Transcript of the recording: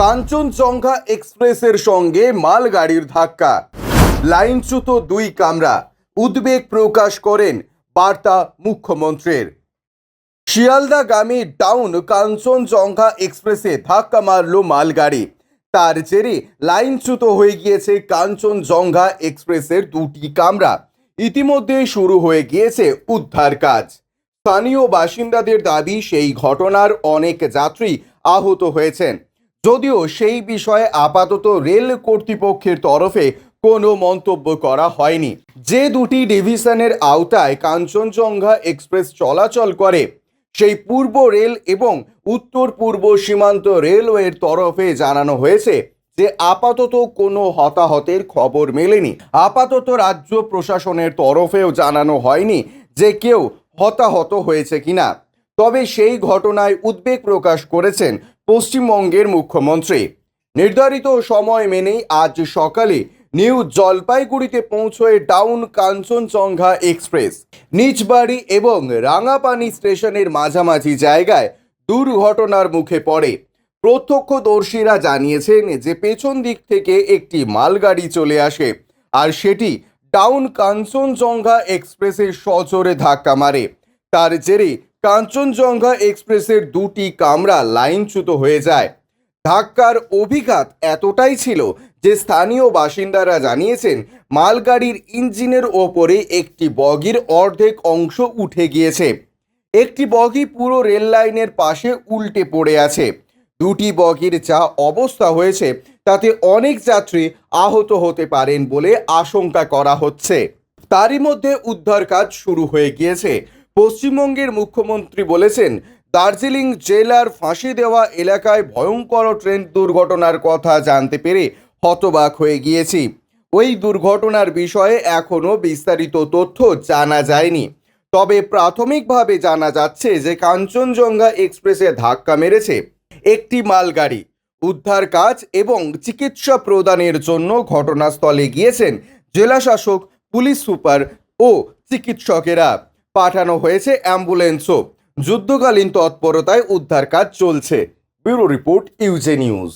কাঞ্চনজঙ্ঘা এক্সপ্রেসের সঙ্গে মালগাড়ির ধাক্কা। লাইনচ্যুত দুই কামরা উদ্বেগ প্রকাশ করেন বার্তা মুখ্যমন্ত্রীর। শিয়ালদাগামী ডাউন কাঞ্চনজঙ্ঘা এক্সপ্রেসে ধাক্কা মারল মালগাড়ি। তার জেরে লাইনচ্যুত হয়ে গিয়েছে কাঞ্চনজঙ্ঘা এক্সপ্রেসের দুটি কামরা। ইতিমধ্যে শুরু হয়ে গিয়েছে উদ্ধার কাজ। স্থানীয় বাসিন্দাদের দাবি, সেই ঘটনার অনেক যাত্রী আহত হয়েছেন। যদিও সেই বিষয়ে আপাতত রেল কর্তৃপক্ষের তরফে কোনো মন্তব্য করা হয়নি। যে দুটি ডিভিশনের আওতায় কাঞ্চনজঙ্ঘা এক্সপ্রেস চলাচল করে, সেই পূর্ব রেল এবং উত্তর পূর্ব সীমান্ত রেলওয়ের তরফে জানানো হয়েছে যে আপাতত কোনো হতাহতের খবর মেলেনি। আপাতত রাজ্য প্রশাসনের তরফেও জানানো হয়নি যে কেউ হতাহত হয়েছে কিনা। তবে সেই ঘটনায় উদ্বেগ প্রকাশ করেছেন পশ্চিমবঙ্গের মুখ্যমন্ত্রী। নির্ধারিত সময় মেনেই আজ সকালে নিউ জলপাইগুড়িতে পৌঁছয় ডাউন কাঞ্চনজঙ্ঘা এক্সপ্রেস। নিজবাড়ি এবং রাঙাপানি স্টেশনের মাঝামাঝি জায়গায় দুর্ঘটনার মুখে পড়ে। প্রত্যক্ষদর্শীরা জানিয়েছেন যে পেছন দিক থেকে একটি মালগাড়ি চলে আসে আর সেটি ডাউন কাঞ্চনজঙ্ঘা এক্সপ্রেসের সজোরে ধাক্কা মারে। তার জেরে কাঞ্চনজঙ্ঘা এক্সপ্রেসের দুটি কামরা লাইনচ্যুত হয়ে যায়। ধাক্কার অভিঘাত এতটাই ছিল যে স্থানীয় বাসিন্দারা জানিয়েছেন, মালগাড়ির ইঞ্জিনের ওপরে একটি বগির অর্ধেক অংশ উঠে গিয়েছে। একটি বগি পুরো রেল লাইনের পাশে উল্টে পড়ে আছে। দুটি বগির যা অবস্থা হয়েছে, তাতে অনেক যাত্রী আহত হতে পারেন বলে আশঙ্কা করা হচ্ছে। তারই মধ্যে উদ্ধার কাজ শুরু হয়ে গিয়েছে। পশ্চিমবঙ্গের মুখ্যমন্ত্রী বলেছেন, দার্জিলিং জেলার ফাঁসি দেওয়া এলাকায় ভয়ঙ্কর ট্রেন দুর্ঘটনার কথা জানতে পেরে হতবাক হয়ে গিয়েছি। ওই দুর্ঘটনার বিষয়ে এখনও বিস্তারিত তথ্য জানা যায়নি। তবে প্রাথমিকভাবে জানা যাচ্ছে যে কাঞ্চনজঙ্ঘা এক্সপ্রেসে ধাক্কা মেরেছে একটি মালগাড়ি। উদ্ধার কাজ এবং চিকিৎসা প্রদানের জন্য ঘটনাস্থলে গিয়েছেন জেলাশাসক, পুলিশ সুপার ও চিকিৎসকেরা। পাঠানো হয়েছে অ্যাম্বুলেন্সও। যুদ্ধকালীন তৎপরতায় উদ্ধার কাজ চলছে। ব্যুরো রিপোর্ট ইউজে নিউজ।